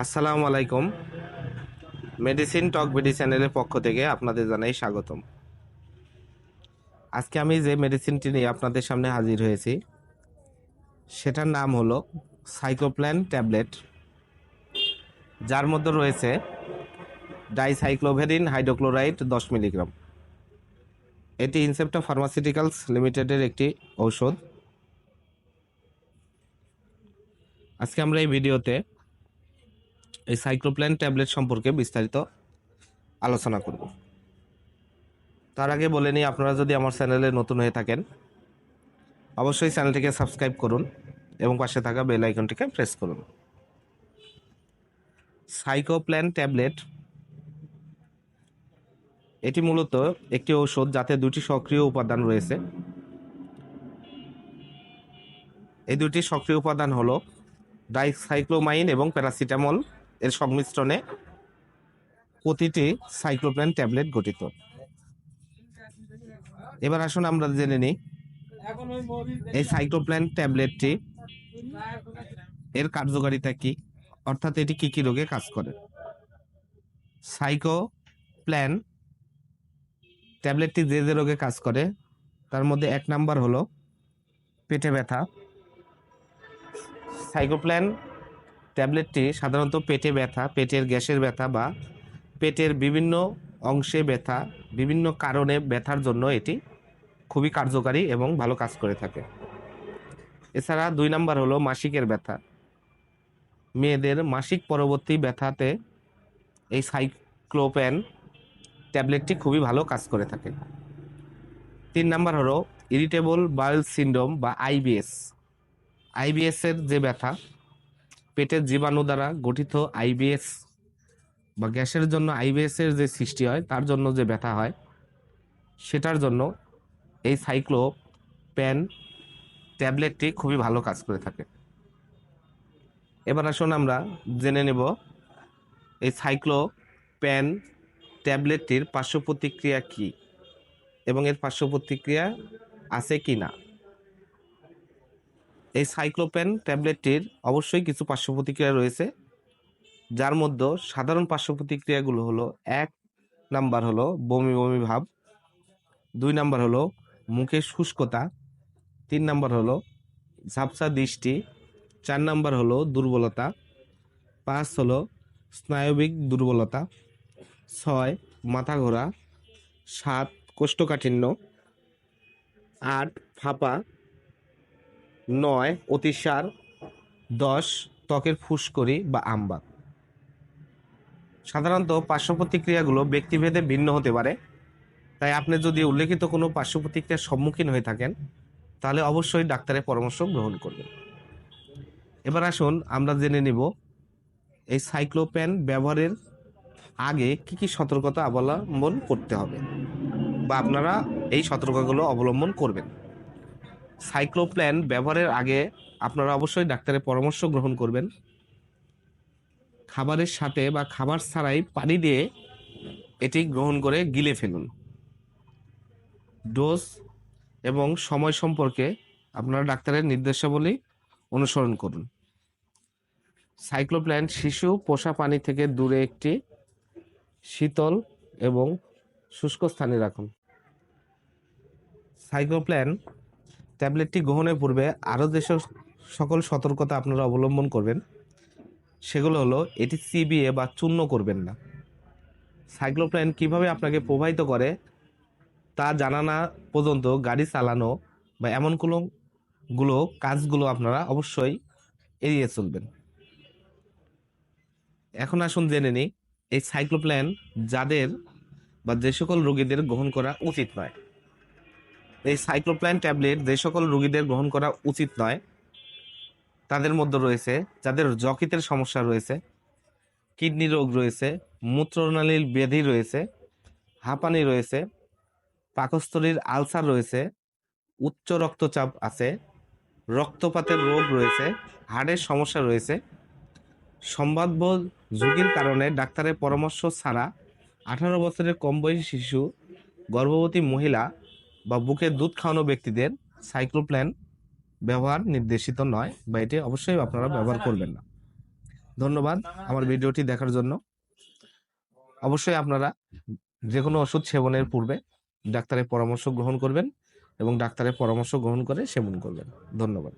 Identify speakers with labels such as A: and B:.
A: আসসালামু আলাইকুম। মেডিসিন টক বিডি চ্যানেলের পক্ষ থেকে আপনাদের জানাই স্বাগতম। আজকে আমি যে মেডিসিনটি নিয়ে আপনাদের সামনে হাজির হয়েছি, সেটার নাম হলো সাইক্লোপ্ল্যান ট্যাবলেট যার মধ্যে রয়েছে ডাইসাইক্লোভেরিন হাইড্রোক্লোরাইড দশ মিলিগ্রাম এটি ইনসেপ্টা ফার্মাসিউটিক্যালস লিমিটেডের একটি ঔষধ। আজকে আমরা এই ভিডিওতে এই সাইক্লোপ্ল্যান ট্যাবলেট সম্পর্কে বিস্তারিত আলোচনা করব। তার আগে বলে নিই, আপনারা যদি আমার চ্যানেলে নতুন হয়ে থাকেন, অবশ্যই চ্যানেলটিকে সাবস্ক্রাইব করুন এবং পাশে থাকা বেল আইকনটিকে প্রেস করুন। সাইকোপ্ল্যান ট্যাবলেট এটি মূলত একটি ঔষধ যাতে দুটি সক্রিয় উপাদান রয়েছে। এই দুটি সক্রিয় উপাদান হলো ডাইসাইক্লোমাইন এবং প্যারাসিটামল। এর সংমিশ্রণে প্রতিটি সাইক্লোপ্ল্যান ট্যাবলেট গঠিত। এবার আসুন আমরা জেনে নিই, এই সাইক্লোপ্ল্যান ট্যাবলেটটি এর কার্যকারিতা কি? অর্থাৎ এটি কি কি রোগে কাজ করে? সাইকোপ্ল্যান ট্যাবলেটটি যে যে রোগে কাজ করে, তার মধ্যে এক নাম্বার হলো পেটে ব্যথা। সাইক্লোপ্ল্যান ট্যাবলেটটি সাধারণত পেটে ব্যথা, পেটের গ্যাসের ব্যথা বা পেটের বিভিন্ন অংশে ব্যথা, বিভিন্ন কারণে ব্যথার জন্য এটি খুবই কার্যকারী এবং ভালো কাজ করে থাকে। এছাড়া দুই নাম্বার হলো মাসিকের ব্যথা। মেয়েদের মাসিক পরবর্তী ব্যথাতে এই সাইক্লোপ্যান ট্যাবলেটটি খুবই ভালো কাজ করে থাকে। তিন নাম্বার হলো ইরিটেবল বাউল সিন্ড্রোম বা আইবিএস আইবিএস এর যে ব্যথা পেটের জীবাণু দ্বারা গঠিত আইবিএস বা গ্যাসের জন্য আইবিএস এর যে সৃষ্টি হয়, তার জন্য যে ব্যথা হয়, সেটার জন্য এই সাইক্লো প্যান ট্যাবলেটটি খুবই ভালো কাজ করে থাকে। এবার আসুন আমরা জেনে নেব এই সাইক্লো প্যান ট্যাবলেটটির পার্শ্ব প্রতিক্রিয়া কী এবং এর পার্শ্ব প্রতিক্রিয়া আছে কি না। এই সাইক্লোপেন ট্যাবলেটটির অবশ্যই কিছু পার্শ্ব প্রতিক্রিয়া রয়েছে। যার মধ্যে সাধারণ পার্শ্ব প্রতিক্রিয়াগুলো হলো এক নাম্বার হলো বমি বমি ভাব, দুই নাম্বার হলো মুখে শুষ্কতা, তিন নাম্বার হলো ঝাপসা দৃষ্টি, চার নাম্বার হলো দুর্বলতা, পাঁচ হলো স্নায়বিক দুর্বলতা, ছয় মাথা ঘোরা, সাত কোষ্ঠকাঠিন্য, আট ফাঁপা নয়, অতিসার, দশ, ত্বকের ফুসকরি বা আমবা সাধারণত পার্শ্ব প্রতিক্রিয়াগুলো ব্যক্তিভেদে ভিন্ন হতে পারে। তাই আপনি যদি উল্লেখিত কোনো পার্শ্ব প্রতিক্রিয়ার সম্মুখীন হয়ে থাকেন, তাহলে অবশ্যই ডাক্তারের পরামর্শ গ্রহণ করবেন। এবার আসুন আমরা জেনে নিব, এই সাইক্লোপ্যান ব্যবহারের আগে কি কি সতর্কতা অবলম্বন করতে হবে বা আপনারা এই সতর্কতাগুলো অবলম্বন করবেন। সাইক্লোপ্ল্যান ব্যবহারের আগে আপনারা অবশ্যই ডাক্তারের পরামর্শ গ্রহণ করবেন। খাবারের সাথে বা খাবার ছাড়াই পানি দিয়ে এটি গ্রহণ করে গিলে ফেলুন। ডোজ এবং সময় সম্পর্কে আপনারা ডাক্তারের নির্দেশাবলী অনুসরণ করুন। সাইক্লোপ্ল্যান শিশু পোষা পানি থেকে দূরে একটি শীতল এবং শুষ্ক স্থানে রাখুন। সাইক্লোপ্ল্যান ট্যাবলেটটি গ্রহণের পূর্বে আরও যেসব সকল সতর্কতা আপনারা অবলম্বন করবেন, সেগুলো হলো এটি সিবিএ বা চূর্ণ করবেন না। সাইক্লোপ্ল্যান কীভাবে আপনাকে প্রভাবিত করে তা জানা না পর্যন্ত গাড়ি চালানো বা এমন কোনো গুলো, কাজগুলো আপনারা অবশ্যই এড়িয়ে চলবেন। এখন আসুন জেনে নিই, এই সাইক্লোপ্ল্যান যাদের বা যে সকল রোগীদের গ্রহণ করা উচিত নয়। এই সাইক্লোপ্লাইন ট্যাবলেট যে সকল রোগীদের গ্রহণ করা উচিত নয়, তাদের মধ্যে রয়েছে, যাদের যকৃতের সমস্যা রয়েছে, কিডনি রোগ রয়েছে, মূত্রনালীর ব্যাধি রয়েছে, হাঁপানি রয়েছে, পাকস্থলীর আলসার রয়েছে, উচ্চ রক্তচাপ আছে, রক্তপাতের রোগ রয়েছে, হাড়ের সমস্যা রয়েছে। সম্ভাব্য ঝুঁকির কারণে ডাক্তারের পরামর্শ ছাড়া আঠারো বছরের কম বয়সী শিশু, গর্ভবতী মহিলা বা বুকে দুধ খাওয়ানো ব্যক্তিদের সাইক্লোপ্ল্যান ব্যবহার নির্দেশিত নয় বা এটি অবশ্যই আপনারা ব্যবহার করবেন না। ধন্যবাদ আমার ভিডিওটি দেখার জন্য। অবশ্যই আপনারা যে কোনো ওষুধ সেবনের পূর্বে ডাক্তারের পরামর্শ গ্রহণ করবেন এবং ডাক্তারের পরামর্শ গ্রহণ করে সেবন করবেন। ধন্যবাদ।